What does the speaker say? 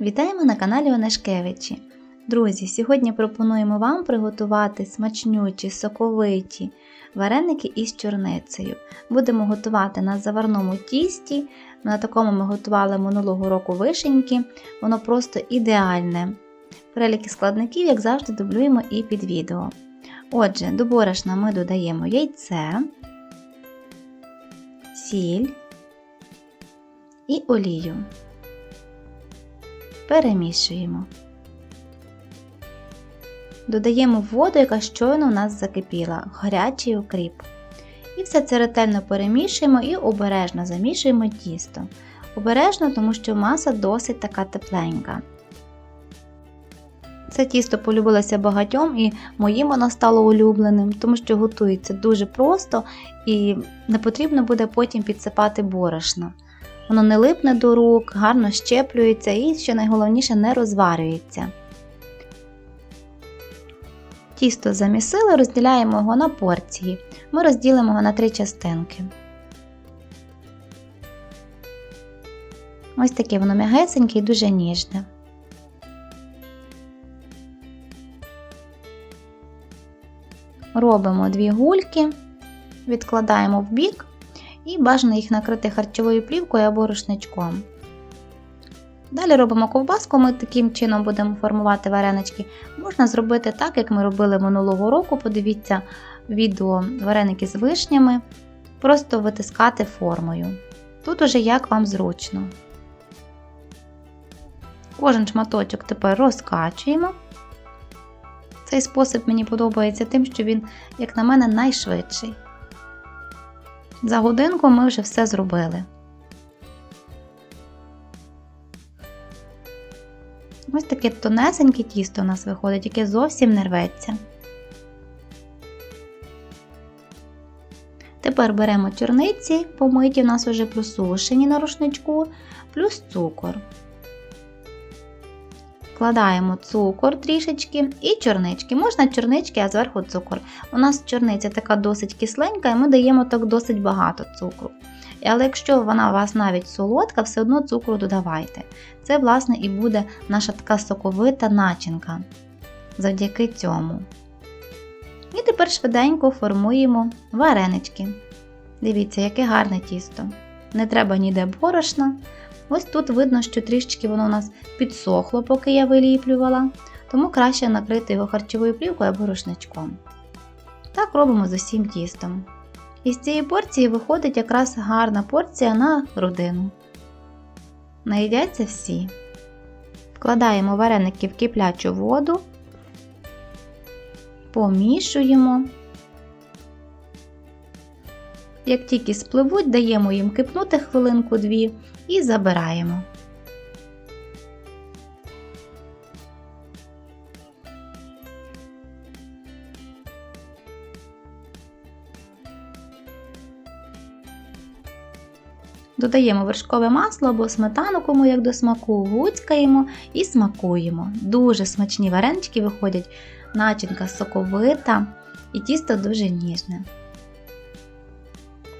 Вітаємо на каналі Онешкевичі. Друзі, сьогодні пропонуємо вам приготувати смачнючі, соковиті вареники із чорницею. Будемо готувати на заварному тісті. На такому ми готували минулого року вишеньки. Воно просто ідеальне. Переліки складників, як завжди, дублюємо і під відео. Отже, до борошна ми додаємо яйце, сіль і олію. Перемішуємо. Додаємо воду, яка щойно у нас закипіла, гарячий окріп. І все це ретельно перемішуємо і обережно замішуємо тісто. Обережно, тому що маса досить така тепленька. Це тісто полюбилося багатьом і моїм воно стало улюбленим, тому що готується дуже просто і не потрібно буде потім підсипати борошна. Воно не липне до рук, гарно щеплюється і, що найголовніше, не розварюється. Тісто замісили, розділяємо його на порції. Ми розділимо його на три частинки. Ось таке воно м'ягесеньке і дуже ніжне. Робимо дві гульки, відкладаємо в бік і бажано їх накрити харчовою плівкою або рушничком. Далі робимо ковбаску, ми таким чином будемо формувати варенички. Можна зробити так, як ми робили минулого року. Подивіться відео вареники з вишнями, просто витискати формою. Тут уже як вам зручно. Кожен шматочок тепер розкачуємо. Цей спосіб мені подобається тим, що він, як на мене, найшвидший. За годинку ми вже все зробили. Ось таке тонесеньке тісто у нас виходить, яке зовсім не рветься. Тепер беремо чорниці, помиті у нас вже просушені на рушничку, плюс цукор. Вкладаємо цукор трішечки і чорнички. Можна чорнички, а зверху цукор. У нас чорниця така досить кисленька, і ми даємо так досить багато цукру. Але якщо вона у вас навіть солодка, все одно цукру додавайте. Це, власне, і буде наша така соковита начинка завдяки цьому. І тепер швиденько формуємо варенички. Дивіться, яке гарне тісто. Не треба ніде борошна. Ось тут видно, що трішечки воно у нас підсохло, поки я виліплювала, тому краще накрити його харчовою плівкою або рушничком. Так робимо з усім тістом. Із цієї порції виходить якраз гарна порція на родину. Наїдяться всі. Вкладаємо вареники в киплячу воду, помішуємо. Як тільки спливуть, даємо їм кипнути хвилинку-дві і забираємо. Додаємо вершкове масло або сметану, кому як до смаку, гуцькаємо і смакуємо. Дуже смачні варенички виходять, начинка соковита і тісто дуже ніжне.